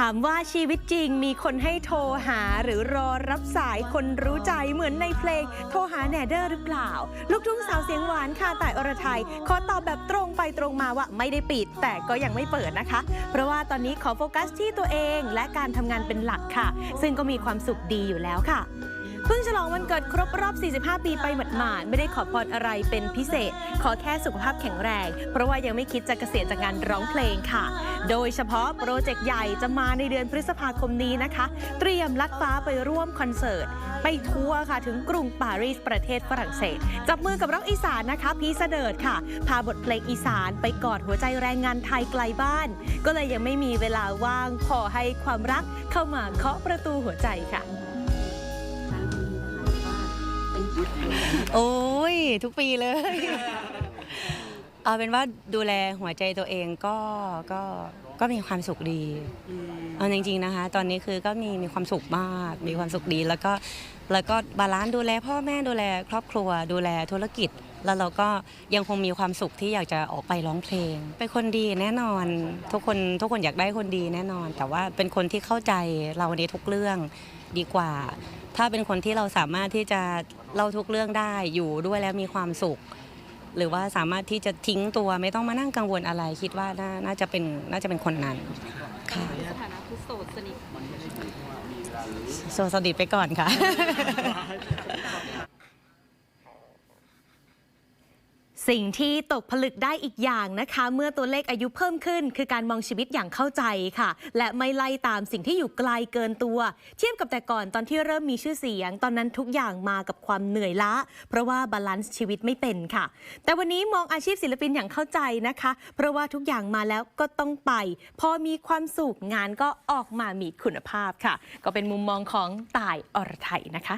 ถามว่าชีวิตจริงมีคนให้โทรหาหรือรอรับสายคนรู้ใจเหมือนในเพลง โทรหาแหนเดอร์หรือเปล่า ลูกทุ่งสาวเสียงหวานค่ะแต่ายอรไทย ขอตอบแบบตรงไปตรงมาว่าไม่ได้ปิด แต่ก็ยังไม่เปิดนะคะ เพราะว่าตอนนี้ขอโฟกัสที่ตัวเองและการทำงานเป็นหลักค่ะ ซึ่งก็มีความสุขดีอยู่แล้วค่ะเพิ่งฉลองวันเกิดครบรอบ 45 ปีไปหมาดๆ ไม่ได้ขอพรอะไรเป็นพิเศษ ขอแค่สุขภาพแข็งแรง เพราะว่ายังไม่คิดจะเกษียณจากงานร้องเพลงค่ะ โดยเฉพาะโปรเจกต์ใหญ่จะมาในเดือนพฤษภาคมนี้นะคะ เตรียมลัดฟ้าไปร่วมคอนเสิร์ต ไปทัวร์ค่ะ ถึงกรุงปารีสประเทศฝรั่งเศส จับมือกับร้องอีสานนะคะ พีเสดิร์ดค่ะ พาบทเพลงอีสานไปกอดหัวใจแรงงานไทยไกลบ้าน ก็เลยยังไม่มีเวลาว่างขอให้ความรักเข้ามาเคาะประตูหัวใจค่ะโอ้ย ทุกปีเลย เอาเป็นว่าดูแลหัวใจตัวเองก็ก็ก็มีความสุขดีเอาจริงๆนะคะ ตอนนี้คือก็มีมีความสุขมาก มีความสุขดี แล้วก็แล้วก็บาลานซ์ดูแลพ่อแม่ดูแลครอบครัว ดูแลธุรกิจ แล้วเราก็ยังคงมีความสุขที่อยากจะออกไปร้องเพลง เป็นคนดีแน่นอน ทุกคนทุกคนอยากได้คนดีแน่นอน แต่ว่าเป็นคนที่เข้าใจเราในทุกเรื่องดีกว่า ถ้าเป็นคนที่เราสามารถที่จะเล่าทุกเรื่องได้อยู่ด้วยแล้วมีความสุข หรือว่าสามารถที่จะทิ้งตัวไม่ต้องมานั่งกังวลอะไร คิดว่าน่าน่าจะเป็นน่าจะเป็นคนนั้นค่ะสถานะคือโสดสนิทโซสดิตไปก่อนค่ะ สิ่งที่ตกผลึกได้อีกอย่างนะคะ เมื่อตัวเลขอายุเพิ่มขึ้น คือการมองชีวิตอย่างเข้าใจค่ะ และไม่ไล่ตามสิ่งที่อยู่ไกลเกินตัว เทียบกับแต่ก่อนตอนที่เริ่มมีชื่อเสียง ตอนนั้นทุกอย่างมากับความเหนื่อยล้าเพราะว่าบาลานซ์ชีวิตไม่เป็นค่ะ แต่วันนี้มองอาชีพศิลปินอย่างเข้าใจนะคะ เพราะว่าทุกอย่างมาแล้วก็ต้องไป พอมีความสุขงานก็ออกมามีคุณภาพค่ะ ก็เป็นมุมมองของต่ายอรไทยนะคะ